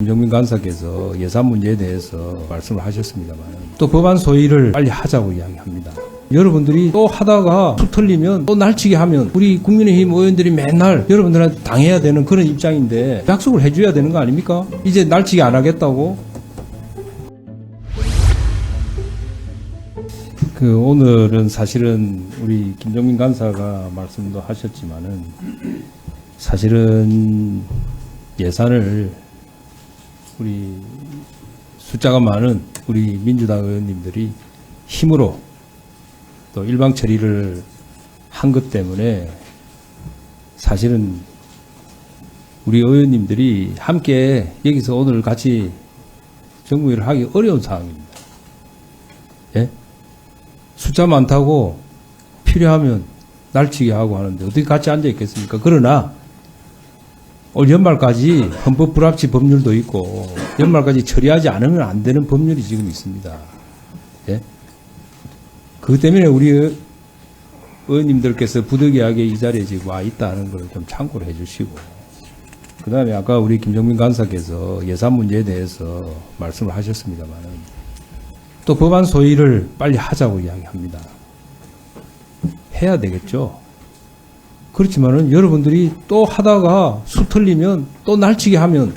김정민 간사께서 예산 문제에 대해서 말씀을 하셨습니다만 또 법안 소위를 빨리 하자고 이야기합니다. 여러분들이 또 하다가 툭 틀리면 또 날치기 하면 우리 국민의힘 의원들이 맨날 여러분들한테 당해야 되는 그런 입장인데 약속을 해줘야 되는 거 아닙니까? 이제 날치기 안 하겠다고? 그 오늘은 사실은 우리 김정민 간사가 말씀도 하셨지만은 사실은 예산을 우리 숫자가 많은 우리 민주당 의원님들이 힘으로 또 일방 처리를 한 것 때문에 사실은 우리 의원님들이 함께 여기서 오늘 같이 정부일을 하기 어려운 상황입니다. 예? 숫자 많다고 필요하면 날치기 하고 하는데 어떻게 같이 앉아 있겠습니까? 그러나 올 연말까지 헌법 불합치 법률도 있고 연말까지 처리하지 않으면 안 되는 법률이 지금 있습니다. 예? 그 때문에 우리 의- 의원님들께서 부득이하게 이 자리에 지금 와 있다는 걸 좀 참고를 해주시고 그 다음에 아까 우리 김정민 간사께서 예산 문제에 대해서 말씀을 하셨습니다만은 또 법안 소위를 빨리 하자고 이야기합니다. 해야 되겠죠. 그렇지만은 여러분들이 또 하다가 수 틀리면 또 날치기 하면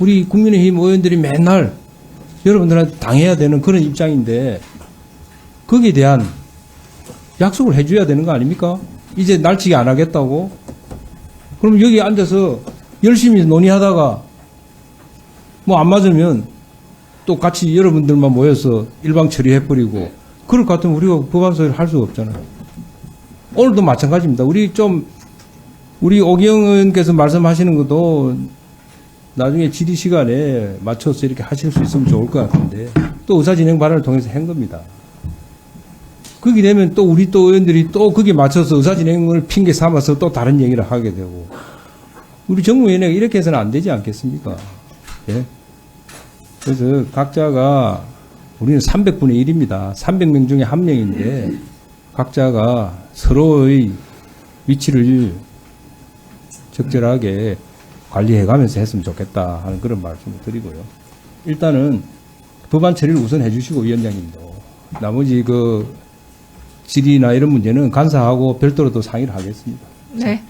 우리 국민의힘 의원들이 맨날 여러분들한테 당해야 되는 그런 입장인데 거기에 대한 약속을 해줘야 되는 거 아닙니까? 이제 날치기 안 하겠다고? 그럼 여기 앉아서 열심히 논의하다가 뭐 안 맞으면 또 같이 여러분들만 모여서 일방 처리해버리고 그럴 것 같으면 우리가 법안 소리를 할 수가 없잖아요. 오늘도 마찬가지입니다. 우리 좀 우리 오기영 의원께서 말씀하시는 것도 나중에 질의 시간에 맞춰서 이렇게 하실 수 있으면 좋을 것 같은데 또 의사진행 발언을 통해서 한 겁니다. 그게 되면 또 우리 또 의원들이 또 거기에 맞춰서 의사진행을 핑계 삼아서 또 다른 얘기를 하게 되고 우리 정무위원회가 이렇게 해서는 안 되지 않겠습니까? 예? 그래서 각자가 우리는 300분의 1입니다. 300명 중에 한 명인데 각자가 서로의 위치를 적절하게 관리해가면서 했으면 좋겠다 하는 그런 말씀을 드리고요. 일단은 법안 처리를 우선 해주시고 위원장님도 나머지 그 질의나 이런 문제는 간사하고 별도로 또 상의를 하겠습니다. 네.